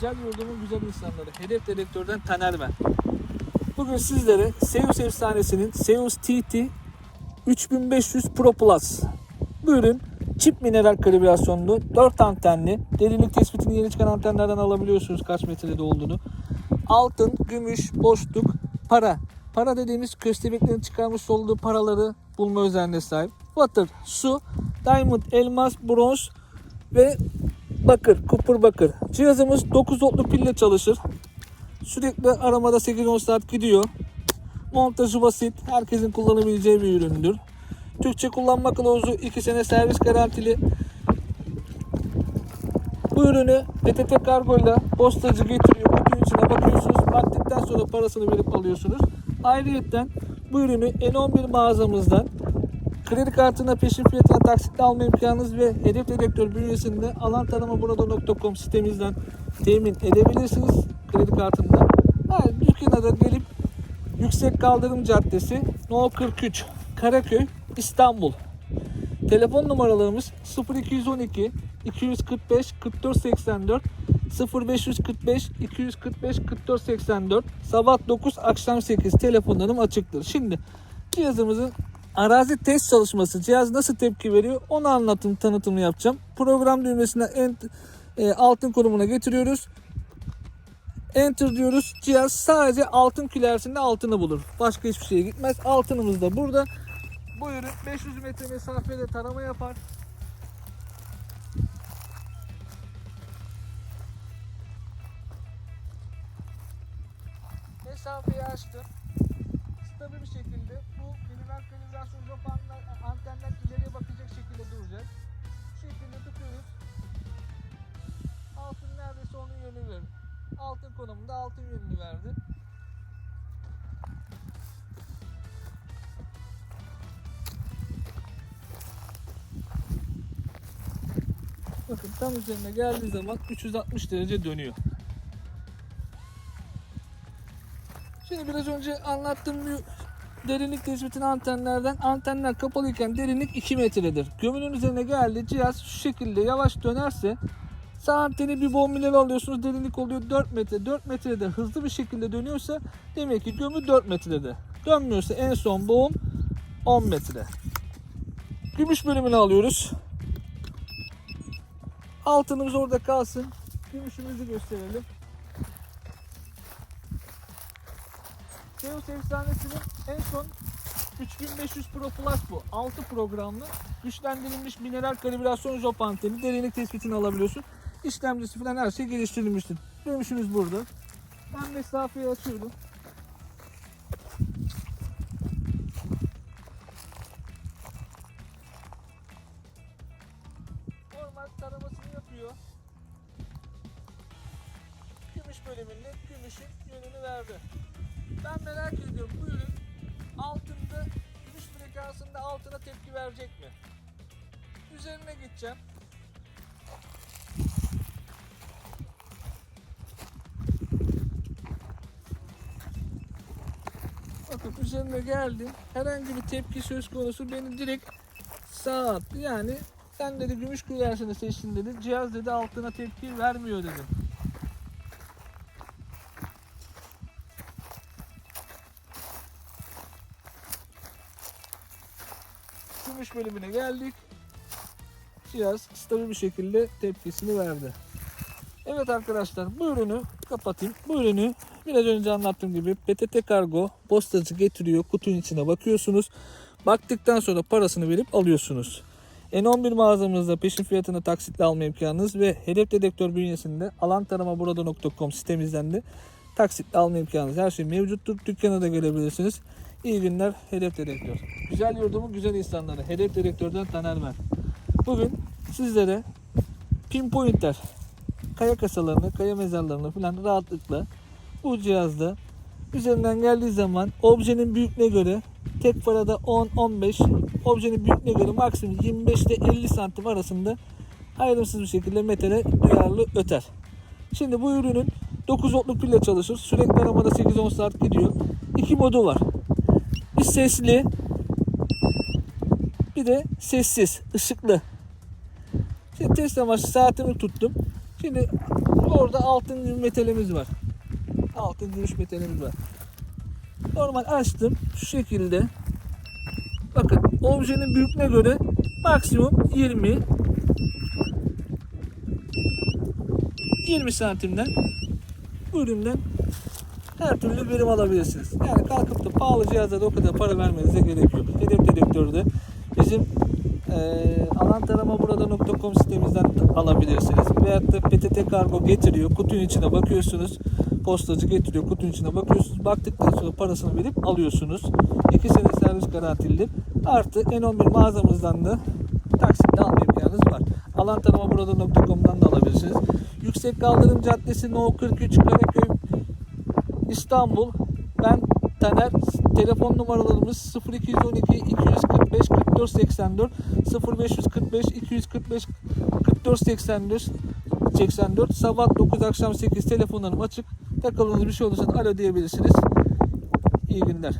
Güzel yurdumun güzel insanları. Hedef dedektörden Taner ben. Bugün sizlere Seus efsanesinin Seus TT 3500 Pro Plus. Bu ürün çift mineral kalibrasyonlu, 4 antenli. Derinlik tespitini yeni çıkan antenlerden alabiliyorsunuz kaç metrede olduğunu. Altın, gümüş, boşluk, para. Para dediğimiz köstebeklerin çıkarmış olduğu paraları bulma özelliğine sahip. Water, su, diamond, elmas, bronz ve bakır, kupur bakır. Cihazımız 9 voltlu pille çalışır. Sürekli aramada 8-10 saat gidiyor. Montajı basit, herkesin kullanabileceği bir üründür. Türkçe kullanma kılavuzu 2 sene servis garantili. Bu ürünü PTT kargoyla postacı getiriyor. Kutunun içine bakıyorsunuz. Baktıktan sonra parasını verip alıyorsunuz. Ayrıyeten bu ürünü N11 mağazamızdan kredi kartına peşin fiyatına taksitle alma imkanınız ve hedef dedektör bünyesinde alantaramaburada.com sitemizden temin edebilirsiniz kredi kartında. Yani dükkana da gelip Yüksek Kaldırım Caddesi No 43 Karaköy İstanbul. Telefon numaralarımız 0212 245 44 84 0545 245 44 84 sabah 9 akşam 8 telefonlarım açıktır. Şimdi cihazımızın arazi test çalışması cihaz nasıl tepki veriyor onu anlatım tanıtımını yapacağım. Program düğmesine ent, e, altın konumuna getiriyoruz. Enter diyoruz. Cihaz sadece altın külersinde altını bulur. Başka hiçbir şeye gitmez. Altınımız da burada. Bu ürün 500 metre mesafede tarama yapar. Mesafeyi açtım. Stabil bir şekilde bu minimal kalibrasyon jopanlar, antenler ileriye bakacak şekilde duracak. Şekilde tutuyoruz. Altın neredeyse onun yönünü verir. Altın konumunda altın yönünü verdi. Bakın tam üzerine geldiği zaman 360 derece dönüyor. Şimdi biraz önce anlattığım bir derinlik tespitini antenlerden antenler kapalıyken derinlik 2 metredir. Gömünün üzerine geldi cihaz şu şekilde yavaş dönerse sağ anteni bir bombileri alıyorsunuz derinlik oluyor 4 metre. 4 metrede hızlı bir şekilde dönüyorsa demek ki gömü 4 metrede. Dönmüyorsa en son boğum 10 metre. Gümüş bölümünü alıyoruz. Altınımız orada kalsın. Gümüşümüzü gösterelim. Zeus efsanesinin en son 3500 Pro Plus bu. 6 programlı güçlendirilmiş mineral kalibrasyon jop anteni. Derinlik tespitini alabiliyorsun. İşlemcisi falan her şey geliştirilmiştir. Gümüşümüz burada. Ben mesafeyi açıyorum. Normal taramasını yapıyor. Gümüş bölümünde gümüşün yönünü verdi. Ben merak ediyorum bu ürün altında gümüş frekansında altına tepki verecek mi? Üzerine gideceğim. Bakın üzerine geldim. Herhangi bir tepki söz konusu beni direkt sağa attı. Yani sen dedi gümüş külersini seçtin dedi. Cihaz dedi altına tepki vermiyor dedi. Gümüş bölümüne geldik. Cihaz stabil bir şekilde tepkisini verdi. Evet arkadaşlar bu ürünü kapatayım. Bu ürünü biraz önce anlattığım gibi PTT Kargo postacı getiriyor. Kutunun içine bakıyorsunuz. Baktıktan sonra parasını verip alıyorsunuz. N11 mağazamızda peşin fiyatını taksitle alma imkanınız ve hedef dedektör bünyesinde alantaramaburada.com sitemizden de taksitle alma imkanınız her şey mevcuttur. Dükkana da gelebilirsiniz. İyi günler hedef dedektör. Güzel yurdumun güzel insanları. Hedef dedektörden Taner ben. Bugün sizlere pinpointer kaya kasalarını, kaya mezarlarını falan rahatlıkla bu cihazda üzerinden geldiği zaman objenin büyüklüğüne göre tek parada 10-15 objenin büyüklüğüne göre maksimum 25 ile 50 santim arasında ayrımsız bir şekilde metale duyarlı öter. Şimdi bu ürünün 9 voltluk pille çalışır. Sürekli aramada 8-10 saat gidiyor. İki modu var. Sesli bir de sessiz, ışıklı. Şimdi test amaçlı saatimi tuttum. Şimdi orada altın gümüş metalimiz var. Altın gümüş metalimiz var. Normal açtım şu şekilde. Bakın objenin büyüklüğüne göre maksimum 20 20 santimden bu üründen her türlü verim alabilirsiniz. Yani kalkıp da pahalı cihazlara o kadar para vermenize gerek yok. Hedef dedektörü de bizim eee alantaramaburada.com sitemizden de alabilirsiniz. Veyahut da PTT Kargo getiriyor. Kutunun içine bakıyorsunuz. Postacı getiriyor. Kutunun içine bakıyorsunuz. Baktıktan sonra parasını verip alıyorsunuz. 2 sene servis garantilidir. Artı N11 mağazamızdan da taksitle alma imkanınız var. alantaramaburada.com'dan da alabilirsiniz. Yüksek Kaldırım Caddesi No 43 Karaköy İstanbul. Ben Taner. Telefon numaralarımız 0212 245 44 84 0545 245 44 84 84 sabah 9 akşam 8 telefonlarım açık. Takıldığınız bir şey olursa alo diyebilirsiniz. İyi günler.